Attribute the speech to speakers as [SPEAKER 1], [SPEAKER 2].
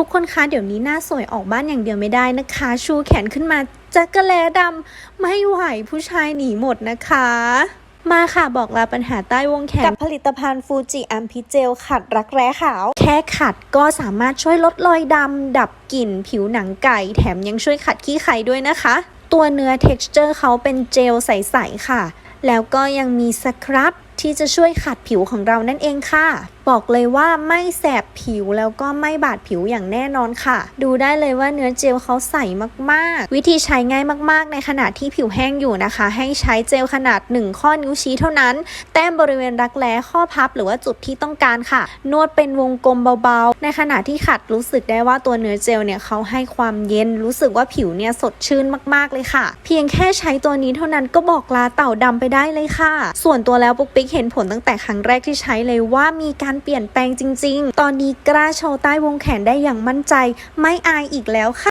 [SPEAKER 1] ทุกคนคะเดี๋ยวนี้หน้าสวยออกบ้านอย่างเดียวไม่ได้นะคะ ชูแขนขึ้นมาจักระแลดำไม่ไหวผู้ชายหนีหมดนะคะ มาค่ะบอกลาปัญหาใต้วงแขน กับผลิตภัณฑ์ฟูจิอัมพิเจลขัดรักแร้ขาว แค่ขัดก็สามารถช่วยลดรอยดำ ดับกลิ่น ผิวหนังไก่ แถมยังช่วยขัดขี้ไขด้วยนะคะ ตัวเนื้อ texture เขาเป็นเจลใส ๆ ค่ะ แล้วก็ยังมีสครับที่จะช่วยขัดผิวของเรานั่นเองค่ะ บอกเลยว่าไม่แสบผิวแล้วก็ไม่บาดผิวอย่างแน่นอนค่ะ ดูได้เลยว่าเนื้อเจลเขาใสมากๆ วิธีใช้ง่ายมากๆ ในขณะที่ผิวแห้งอยู่นะคะ ให้ใช้เจลขนาด 1 ข้อนิ้วชี้เท่านั้น แต้มบริเวณรักแร้ข้อพับหรือว่าจุดที่ต้องการค่ะ นวดเป็นวงกลมเบาๆ ในขณะที่ขัดรู้สึกได้ว่าตัวเนื้อเจลเนี่ยเขาให้ความเย็นรู้สึกว่าผิวเนี่ยสดชื่นมากๆเลยค่ะ เพียงแค่ใช้ตัวนี้เท่านั้นก็บอกลาเต่าดำไปได้เลยค่ะ ส่วนตัวแล้วปุ๊กปิ๊กเห็นผลตั้งแต่ครั้งแรกที่ใช้เลยว่ามีการเปลี่ยนแปลงจริง ๆ ตอนนี้กล้าโชว์ใต้วงแขนได้อย่างมั่นใจ ไม่อายอีกแล้วค่ะ